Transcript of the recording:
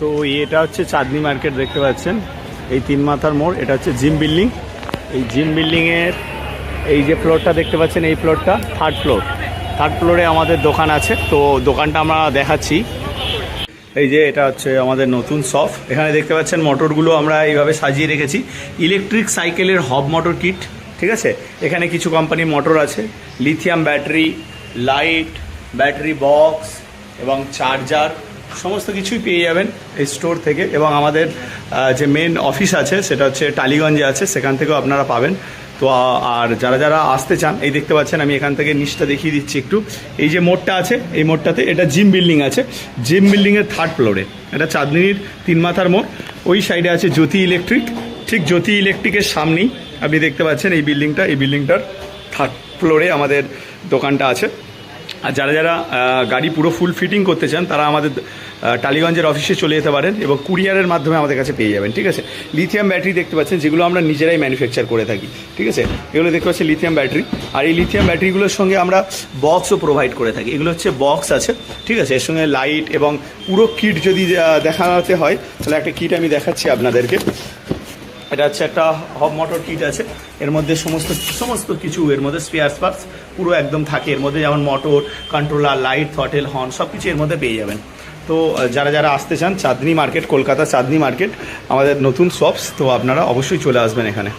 তো এটা হচ্ছে চাঁদনি মার্কেট দেখতে পাচ্ছেন। এই তিন মাথার মোড়, এটা হচ্ছে জিম বিল্ডিং। এই জিম বিল্ডিংয়ের এই যে ফ্লোরটা দেখতে পাচ্ছেন, এই ফ্লোরটা থার্ড ফ্লোর থার্ড ফ্লোরে আমাদের দোকান আছে, তো দোকানটা আমরা দেখাচ্ছি। এই যে এটা হচ্ছে আমাদের নতুন শপ এখানে দেখতে পাচ্ছেন মোটরগুলো আমরা এইভাবে সাজিয়ে রেখেছি। ইলেকট্রিক সাইকেলের হব মোটর কিট ঠিক আছে? এখানে কিছু কোম্পানির মোটর আছে। Lithium battery light battery box এবং চার্জার সমস্ত কিছুই পেয়ে যাবেন এই স্টোর থেকে এবং আমাদের যে মেন অফিস আছে, সেটা হচ্ছে টালিগঞ্জে আছে, সেখান থেকেও আপনারা পাবেন। তো আর যারা যারা আসতে চান, এই দেখতে পাচ্ছেন, আমি এখান থেকে নিচটা দেখিয়ে দিচ্ছি একটু। এই যে মোড়টা আছে, এই মোড়টাতে এটা জিম বিল্ডিং আছে। জিম বিল্ডিংয়ের থার্ড ফ্লোরে এটা চাঁদনির তিন মাথার মোড়। ওই সাইডে আছে জ্যোতি ইলেকট্রিক ঠিক জ্যোতি ইলেকট্রিকের সামনেই আপনি দেখতে পাচ্ছেন এই বিল্ডিংটা। এই বিল্ডিংটার থার্ড ফ্লোরে আমাদের দোকানটা আছে। আর যারা যারা গাড়ি পুরো ফুল ফিটিং করতে চান, তারা আমাদের টালিগঞ্জের অফিসে চলে যেতে পারেন এবং কুরিয়ারের মাধ্যমে আমাদের কাছে পেয়ে যাবেন, ঠিক আছে? লিথিয়াম ব্যাটারি দেখতে পাচ্ছেন, যেগুলো আমরা নিজেরাই ম্যানুফ্যাকচার করে থাকি, ঠিক আছে? এগুলো দেখতে পাচ্ছেন লিথিয়াম ব্যাটারি আর এই লিথিয়াম ব্যাটারিগুলোর সঙ্গে আমরা বক্সও প্রোভাইড করে থাকি। এগুলো হচ্ছে বক্স আছে, ঠিক আছে? এর সঙ্গে লাইট এবং পুরো কিট যদি দেখাতে হয়, তাহলে একটা কিট আমি দেখাচ্ছি আপনাদেরকে। এটা হচ্ছে একটা হব মোটর কিট আছে। এর মধ্যে সমস্ত সমস্ত কিছু, এর মধ্যে স্পেয়ার পার্টস পুরো একদম থাকে। এর মধ্যে যেমন motor controller light throttle horn সব কিছু এর মধ্যে পেয়ে যাবেন। তো যারা যারা আসতে চান চাঁদনি মার্কেট কলকাতা চাঁদনি মার্কেট আমাদের নতুন শপস তো আপনারা অবশ্যই চলে আসবেন এখানে।